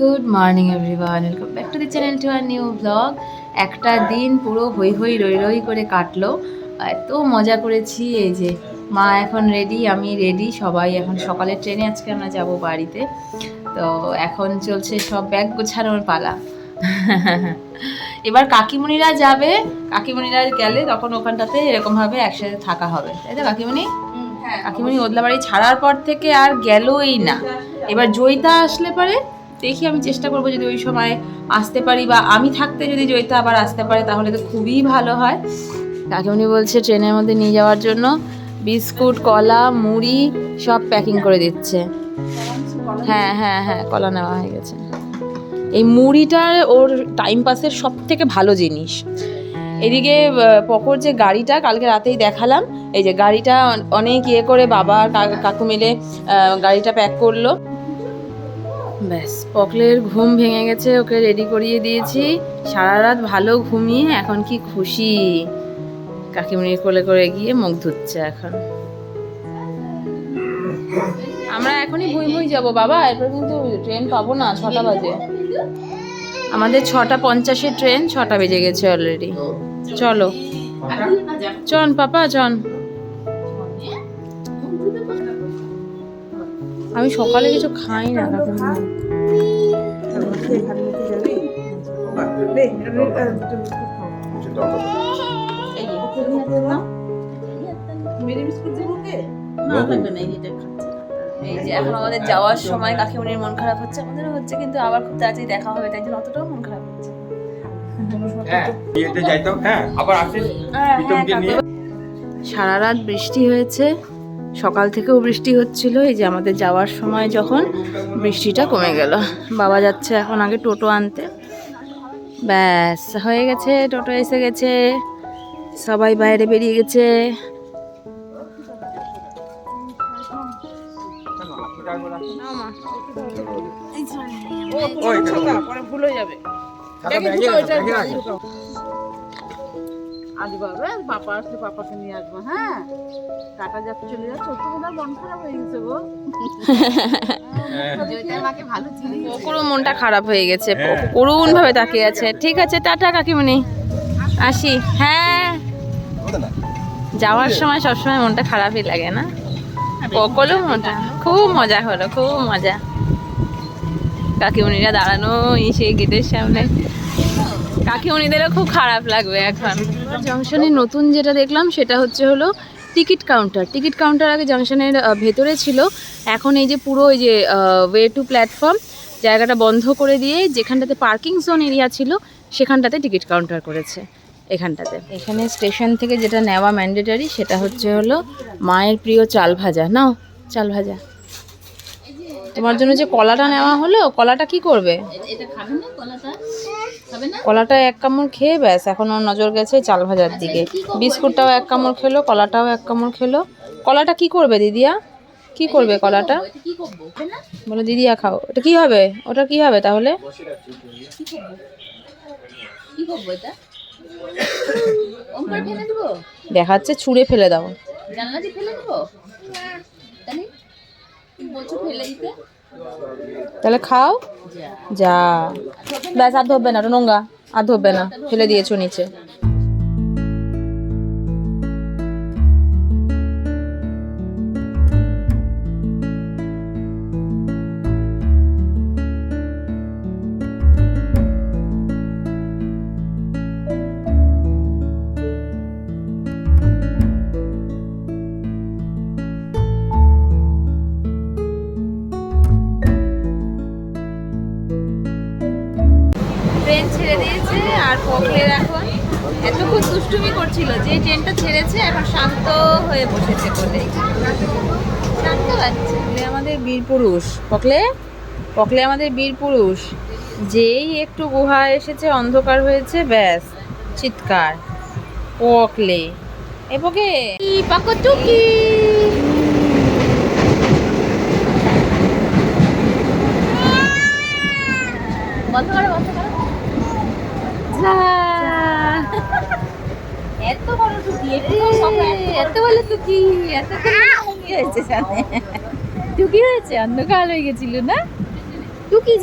Good morning everyone welcome back to the channel to our new vlog একটা দিন পুরো হই হই রই রই করে কাটলো। এত মজা করেছি। এই যে মা এখন রেডি আমি রেডি সবাই এখন সকালের ট্রেনে আজকে আমরা যাব বাড়িতে। তো এখন চলছে সব ব্যাগ গোছানোর পালা। এবার কাকিমণিরা যাবে। কাকিমণিরা গেলে তখন ওখানটাতে এরকমভাবে একসাথে থাকা হবে। তাই তো কাকিমণি? হ্যাঁ, কাকিমণি ওদলা বাড়ি ছাড়ার পর থেকে আর গেলই না। এবার জয়িতা আসলে পরে। দেখি আমি চেষ্টা করব যদি ওই সময় আসতে পারি বা আমি থাকতে যদি জয়িতা আবার আসতে পারে, তাহলে তো খুবই ভালো হয়। তাকে উনি বলছে ট্রেনের মধ্যে নিয়ে যাওয়ার জন্য বিস্কুট, কলা, মুড়ি সব প্যাকিং করে দিচ্ছে। হ্যাঁ হ্যাঁ হ্যাঁ কলা নেওয়া হয়ে গেছে। এই মুড়িটা ওর টাইম পাসের সব থেকে ভালো জিনিস। এদিকে পকর যে গাড়িটা কালকে রাতেই দেখালাম, এই যে গাড়িটা অনেক ইয়ে করে বাবা কাকু মিলে গাড়িটা প্যাক করল। ব্যাস, পকলের ঘুম ভেঙে গেছে, ওকে রেডি করিয়ে দিয়েছি। সারা রাত ভালো ঘুমিয়ে এখন কি খুশি। কাকিমণির কোলে করে গিয়ে মুখ ধুচ্ছে এখন। আমরা এখনই ভুই ভুই যাব, বাবা। এরপর কিন্তু ট্রেন পাবো না, ছটা বাজে। আমাদের ছটা পঞ্চাশে ট্রেন ছটা বেজে গেছে অলরেডি চলো। চন পাপা চন আমি সকালে কিছু খাই না কাকিমা এই যে এখন আমাদের যাওয়ার সময় কাকিমনির মন খারাপ হচ্ছে আমাদেরও হচ্ছে কিন্তু আবার খুব তাড়াতাড়ি দেখা হবে তাই জন্য অতটাও মন খারাপ হচ্ছে হ্যাঁ, হ্যাঁ, সারা রাত বৃষ্টি হয়েছে সকাল থেকেও বৃষ্টি হচ্ছিল এই যে আমাদের যাওয়ার সময় যখন বৃষ্টিটা কমে গেল। বাবা যাচ্ছে এখন আগে টোটো আনতে। ব্যাস হয়ে গেছে টোটো এসে গেছে সবাই বাইরে বেরিয়ে গেছে। ভুলে যাবে। আসব আরও পাপা আসলে পাপাকে নিয়ে আসব হ্যাঁ? কাটা যাচ্ছে চলে যাচ্ছে ওর বোধহয় মন খারাপ হয়ে গেছে গো। হ্যাঁ। পুরো মনটা খারাপ হয়ে গেছে হ্যাঁ। করুণ ভাবে তাকিয়ে আছে। ঠিক আছে টাটা কাকিমণি। আসি হ্যাঁ। যাওয়ার সময় সবসময় মনটা খারাপই লাগে না? ককলও মনটা খুব মজা হলো খুব মজা। কাকিমণিরা দাঁড়ানো সেই গেটের সামনে। কাকিমণিদেরও খুব খারাপ লাগবে এখন। জংশনে নতুন যেটা দেখলাম, সেটা হচ্ছে হলো টিকিট কাউন্টার। টিকিট কাউন্টার আগে জংশনের ভেতরে ছিল। এখন এই যে পুরো ওই যে ওয়ে টু প্ল্যাটফর্ম জায়গাটা বন্ধ করে দিয়ে যেখানটাতে পার্কিং জোন এরিয়া ছিল, সেখানটাতে টিকিট কাউন্টার করেছে, এখানটাতে। এখানে স্টেশন থেকে যেটা নেওয়া ম্যান্ডেটারি সেটা হচ্ছে হলো মায়ের প্রিয় চাল ভাজা। নাও, চাল ভাজা। তোমার জন্য যে কলাটা নেওয়া হলো, কলাটা কি করবে? এটা খাবে না, কলাটা? কলাটা এক কামড় খেয়ে ব্যাস এখন ওর নজর গেছে চাল ভাজার দিকে। বিস্কুটটাও এক কামড় খেলো কলাটাও এক কামড় খেলো। কলাটা কি করবে দিদিয়া? কি করবে কলাটা? বলো দিদিয়া খাও। ওটা কি হবে? ওটা কি হবে তাহলে? দেখাচ্ছে ছুঁড়ে ফেলে দাও। ফেলে দেবো? ফেলে দিতে? তাহলে খাও? যা। ব্যাস আর ধরবে না নোংরা। আর ধরবে না। ফেলে দিয়েছ নিচে। দিয়েছে আর পকলের এখন এতক্ষণ দুষ্টুমি করছিল যে ট্রেনটা ছেড়েছে এখন শান্ত হয়ে বসেছে বলে শান্ত লাগছে। আমাদের বীর পুরুষ। পকলে? পকলে আমাদের বীর পুরুষ। যেই একটু গুহা এসেছে অন্ধকার হয়েছে ব্যাস চিৎকার। পকলে। এ পকে? পাকটুকি। বন্ধ করো বন্ধ করো। এত টুকি হয়েছে? হয়ে না? টুকি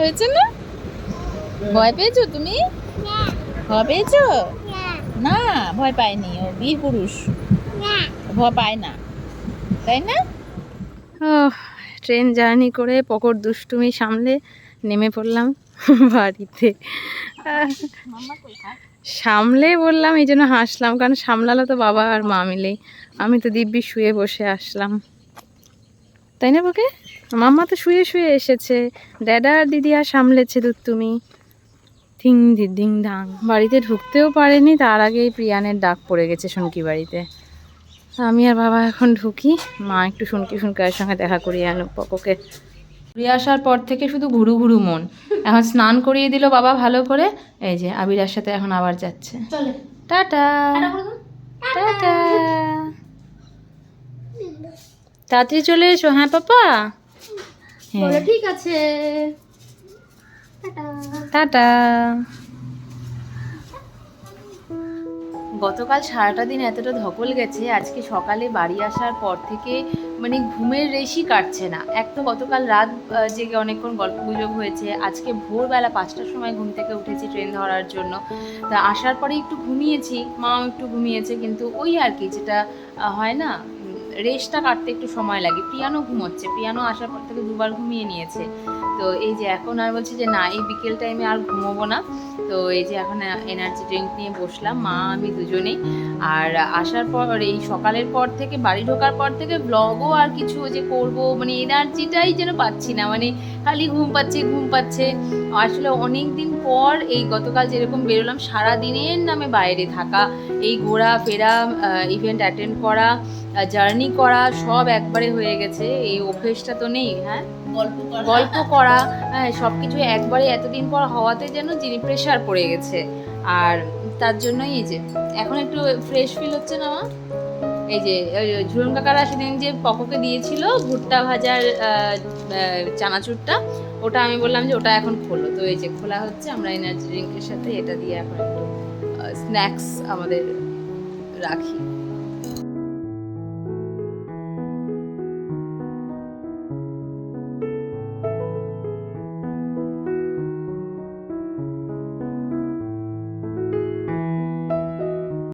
হয়েছে না? ভয় পেয়েছ তুমি? ভয় পেয়েছ? না। ভয় পায়নি। ও বীর পুরুষ। ভয় পায় না। তাই না? ও ট্রেন জার্নি করে পকর দুষ্টুমি সামলে নেমে পড়লাম। বাড়িতে। সামলে বললাম, এই জন্য হাসলাম, কারণ সামলালো তো বাবা আর মা মিলে। আমি তো দিব্যি শুয়ে বসে আসলাম। তাই না বকে? মাম্মা তো শুয়ে শুয়ে এসেছে। ড্যাডা আর দিদি আর সামলেছে দুধ তুমি থিং দি দিং ডাং বাড়িতে ঢুকতেও পারেনি, তার আগেই প্রিয়ানের ডাক পড়ে গেছে শুনকি বাড়িতে। আমি আর বাবা এখন ঢুকি। মা একটু শুনকি শুনকার সঙ্গে দেখা করিয়ে আনুক পককে। ঘুরে আসার পর থেকে শুধু ঘুরু ঘুরু মন। এখন স্নান করিয়ে দিল বাবা ভালো করে। এই যে আবিরার সাথে এখন আবার যাচ্ছে। টাটা। টাটা তাড়াতাড়ি চলে এসো হ্যাঁ পাপা? হ্যাঁ। ঠিক আছে। টাটা। গতকাল সারাটা দিন এতটা ধকল গেছে, আজকে সকালে বাড়ি আসার পর থেকে মানে ঘুমের রেশই কাটছে না। এক তো গতকাল রাত জেগে অনেকক্ষণ গল্প গুজব হয়েছে, আজকে ভোরবেলা পাঁচটার সময় ঘুম থেকে উঠেছি ট্রেন ধরার জন্য। তা আসার পরে একটু ঘুমিয়েছি, মাও একটু ঘুমিয়েছে, কিন্তু ওই আর কি যেটা হয় না রেস্টটা কাটতে একটু সময় লাগে। পিয়ানো ঘুমোচ্ছে। পিয়ানো আসার পর থেকে দুবার ঘুমিয়ে নিয়েছে। তো এই যে এখন আর বলছি যে না, এই বিকেল টাইমে আর ঘুমোবো না। তো এই যে এখন এনার্জি ড্রিঙ্ক নিয়ে বসলাম, মা, আমি দুজনেই আর আসার পর এই সকালের পর থেকে, বাড়ি ঢোকার পর থেকে ব্লগও আর কিছু যে করব মানে এনার্জিটাই যেন পাচ্ছি না। মানে খালি ঘুম পাচ্ছে ঘুম পাচ্ছে। আসলে অনেক দিন পর এই গতকাল যেরকম বেরোলাম সারা দিনের নামে বাইরে থাকা, এই ঘোরা ফেরা ইভেন্ট অ্যাটেন্ড করা জার্নি করা সব একবারে হয়ে গেছে। এই অভ্যেসটা তো নেই হ্যাঁ? গল্প করা। হ্যাঁ সব কিছু একবারে এতদিন পর হওয়াতে যেন যিনি প্রেশার পড়ে গেছে। আর তার জন্যই এই যে এখন একটু ফ্রেশ ফিল হচ্ছে না আমার এই যে ঝুলন কাকারা সেদিন যে পকোকে দিয়েছিল ভুট্টা ভাজার চানাচুরটা ওটা আমি বললাম যে ওটা এখন খোলো। তো এই যে খোলা হচ্ছে আমরা এনার্জি ড্রিঙ্কের সাথে এটা দিয়ে এখন একটু স্ন্যাক্স আমাদের রাখি।